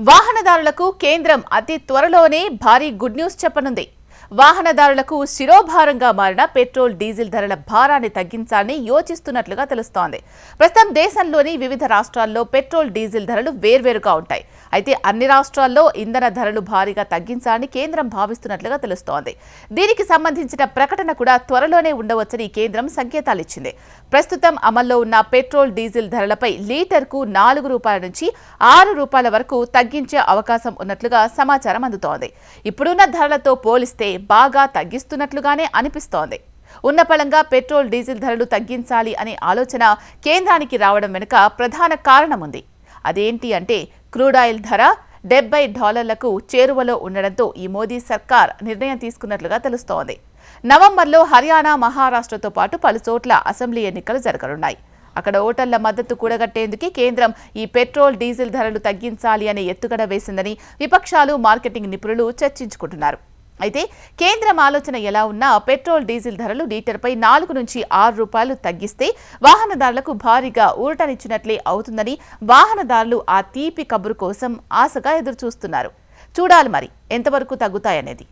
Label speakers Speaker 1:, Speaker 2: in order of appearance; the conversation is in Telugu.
Speaker 1: వాహనదారులకు కేంద్రం అతి త్వరలోనే భారీ గుడ్ న్యూస్ చెప్పనుంది. వాహనదారులకు శిరోభారంగా మారిన పెట్రోల్ డీజిల్ ధరల భారాన్ని తగ్గించాలని యోచిస్తున్నట్లుగా తెలుస్తోంది. ప్రస్తుతం దేశంలోని వివిధ రాష్ట్రాల్లో పెట్రోల్ డీజిల్ ధరలు వేర్వేరుగా ఉంటాయి. అయితే అన్ని రాష్ట్రాల్లో ఇంధన ధరలు భారీగా తగ్గించాలని కేంద్రం భావిస్తున్నట్లుగా తెలుస్తోంది. దీనికి సంబంధించిన ప్రకటన కూడా త్వరలోనే ఉండవచ్చని కేంద్రం సంకేతాలిచ్చింది. ప్రస్తుతం అమల్లో ఉన్న పెట్రోల్ డీజిల్ ధరలపై లీటర్కు నాలుగు రూపాయల నుంచి ఆరు రూపాయల వరకు తగ్గించే అవకాశం ఉన్నట్లుగా సమాచారం అందుతోంది. ఇప్పుడున్న ధరలతో పోలిస్తే బాగా తగ్గిస్తున్నట్లుగానే అనిపిస్తోంది. ఉన్నపళంగా పెట్రోల్ డీజిల్ ధరలు తగ్గించాలి అనే ఆలోచన కేంద్రానికి రావడం వెనుక ప్రధాన కారణం ఉంది అదేంటి అంటే క్రూడాయిల్ ధర డెబ్బై డాలర్లకు చేరువలో ఉండడంతో ఈ మోదీ సర్కార్ నిర్ణయం తీసుకున్నట్లుగా తెలుస్తోంది. నవంబర్లో హర్యానా మహారాష్ట్రతో పాటు పలు చోట్ల అసెంబ్లీ ఎన్నికలు జరగనున్నాయి. అక్కడ ఓటర్ల మద్దతు కూడగట్టేందుకే కేంద్రం ఈ పెట్రోల్ డీజిల్ ధరలు తగ్గించాలి అనే ఎత్తుగడ వేసిందని విపక్షాలు మార్కెటింగ్ నిపుణులు చర్చించుకుంటున్నారు. అయితే కేంద్రం ఆలోచన ఎలా ఉన్నా పెట్రోల్ డీజిల్ ధరలు లీటర్పై నాలుగు నుంచి ఆరు రూపాయలు తగ్గిస్తే వాహనదారులకు భారీగా ఊరటనిచ్చినట్లే అవుతుందని వాహనదారులు ఆ తీపి కబురు కోసం ఆశగా ఎదురుచూస్తున్నారు. చూడాలి మరి ఎంతవరకు తగ్గుతాయనేది.